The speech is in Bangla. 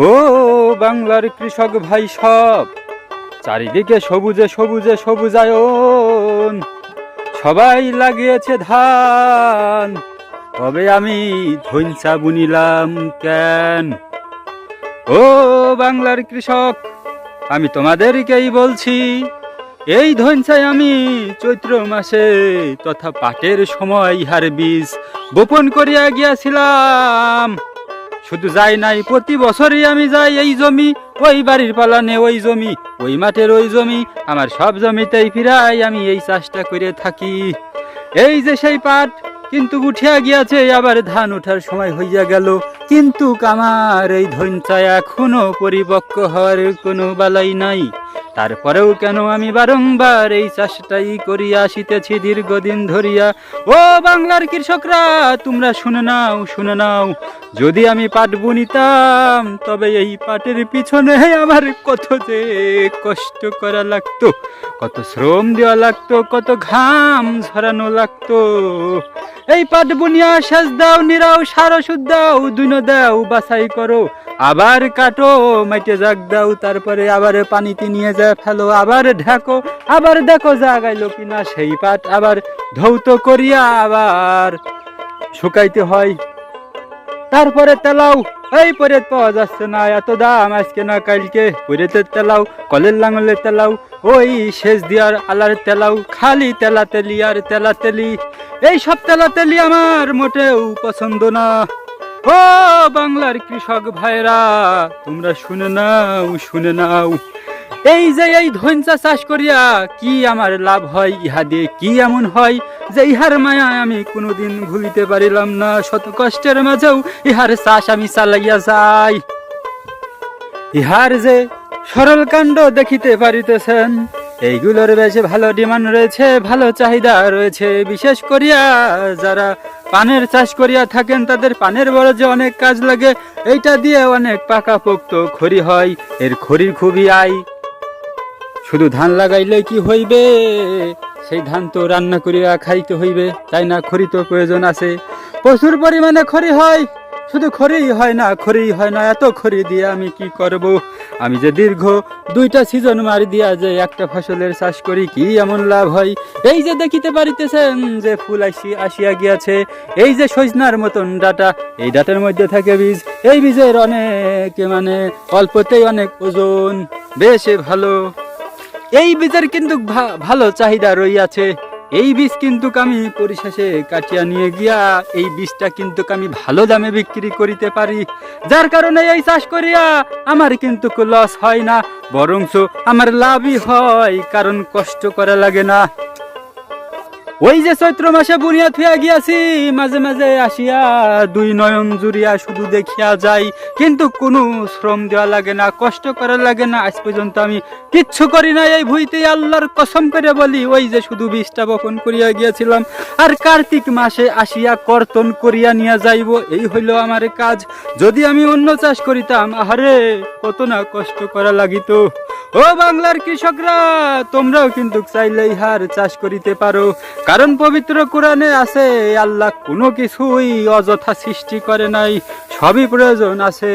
ও বাংলার কৃষক ভাই সব, চারিদিকে সবুজে সবুজে সবুজায়ন, সবাই লাগিয়েছে ধান, তবে আমি ধৈঞ্চা বুনিলাম কেন? ও বাংলার কৃষক, আমি তোমাদেরকেই বলছি, এই ধৈঞ্চায় আমি চৈত্র মাসে তথা পাটের সময় ইহার বীজ বপন করিয়া গিয়াছিলাম। শুধু যাই নাই, প্রতি বছরই আমি যাই এই জমি। ওই বাড়ির পালানে ওই জমি, ওই মাঠের ওই জমি, আমার সব জমিতেই ফিরাই আমি এই চাষটা করে থাকি। এই যে সেই পাট, কিন্তু উঠিয়া গিয়াছে, আবার ধান ওঠার সময় হইয়া গেল। কিন্তু আমার এই ধৈঞ্চা এখনও পরিপক্ক হওয়ার কোনো বালাই নাই। তারপরেও কেন আমি বারংবার এই চাষটাই করিয়া আসিতেছি দীর্ঘদিন ধরিয়া? ও বাংলার কৃষকরা, তোমরা শুনে নাও শুনে নাও। যদি আমি পাট বুনিতাম, তবে এই পাটের পিছনে আমার কত যে কষ্ট করা লাগতো, কত শ্রম দেওয়া লাগতো, কত ঘাম ঝরানো লাগতো। এই পাট বুনিয়া সাজ দাও, নিরাও সার সুদ দাও দুনো দাও, বাছাই করো। আবার কাটো, মাইটে জাগ দাও, তারপরে আবার পানিতে নিয়ে যা, ফেলো, আবার ঢাকো, আবার দেখো জাগাইলো কিনা সেই পাট, আবার ধৌত করিয়া আবার শুকাইতে হয়। তারপরে তেলাও, এই পরে পাওয়া যাচ্ছে না, এত দাম আজকে না কালকে। পরেতে তেলাও, কলের লাঙলের তেলাও, ওই শেষ দিয়ার আলার তেলাও, খালি তেলা তেলি আর তেলা তেলি এই সব তেলা তেলি আমার মোটেও পছন্দ না। ও বাংলার কৃষক ভাইরা, তোমরা শুনে নাও শুনে নাও। এই যে এই ধৈঞ্চা চাষ করিয়া কি আমার লাভ হয়, ইহা দিয়ে কি এমন হয় যে ইহার মায়া আমি কোনোদিন ভুলিতে পারিলাম না। শত কষ্টের মাঝেও ইহার চাষ আমি চালাইয়া যাই। ইহার যে সরল কাণ্ড দেখিতে পারিতেছেন, এইগুলোর বেশ ভালো ডিমান্ড রয়েছে, ভালো চাহিদা রয়েছে। বিশেষ করিয়া যারা পানের চাষ করিয়া থাকেন, তাদের পানের বড় যে অনেক কাজ লাগে। এইটা দিয়ে অনেক পাকাপোক্ত খড়ি হয়। এর খড়ির খুবই আয়। শুধু ধান লাগাইলে কি হইবে? সেই ধান তো রান্না করিয়া খাইতে হইবে, তাই না খড়ি তো প্রয়োজন আছে? প্রচুর পরিমাণে খড়ি হয়, শুধু খড়ি হয় না খড়ি হয় না, এত খড়ি দিয়ে আমি কি করব? আমি যে দীর্ঘ দুইটা সিজন মারি দিয়া যে একটা ফসলের চাষ করি, কি এমন লাভ হয়? এই যে দেখিতে পারিতেছেন যে ফুল আসি, আসিয়া গিয়াছে, এই যে সজনার মতন ডাটা, এই ডাটার মধ্যে থাকে বীজ, এই বীজের অনেক মানে অল্পতেই অনেক ওজন, বেশ ভালো। এই বীজের কিন্তু ভালো চাহিদা রইয়াছে। এই বীজ কিন্তু আমি পরিশেষে কাটিয়া নিয়ে গিয়া এই বীজটা কিন্তু আমি ভালো দামে বিক্রি করিতে পারি। যার কারণে এই চাষ করিয়া আমার কিন্তু লস হয় না, বরংস আমার লাভই হয়, কারণ কষ্ট করা লাগে না। ওই যে চৈত্র মাসে বুনিয়া থুয়া গিয়াছি, মাঝে মাঝে আসিয়া দুই নয়ন জুড়িয়া শুধু দেখিয়া যাই। কিন্তু কোনো শ্রম দেওয়া লাগে না, কষ্ট করা লাগে না, আজ পর্যন্ত আমি কিচ্ছু করি না এই ভুইতে আল্লাহর কসম করে বলি, ওই যে শুধু বীজটা বপন করিয়া গিয়েছিলাম। আর কার্তিক মাসে আসিয়া কর্তন করিয়া নিয়ে যাইব, এই হইল আমার কাজ। যদি আমি অন্য চাষ করিতাম, আহারে, কত না কষ্ট করা লাগিত। ও বাংলার কৃষকরা, তোমরাও কিন্তু চাইলে ইহার চাষ করিতে পারো। কারণ পবিত্র কোরআনে আছে, আল্লাহ কোনো কিছুই অযথা সৃষ্টি করে নাই। সবই প্রয়োজন আছে।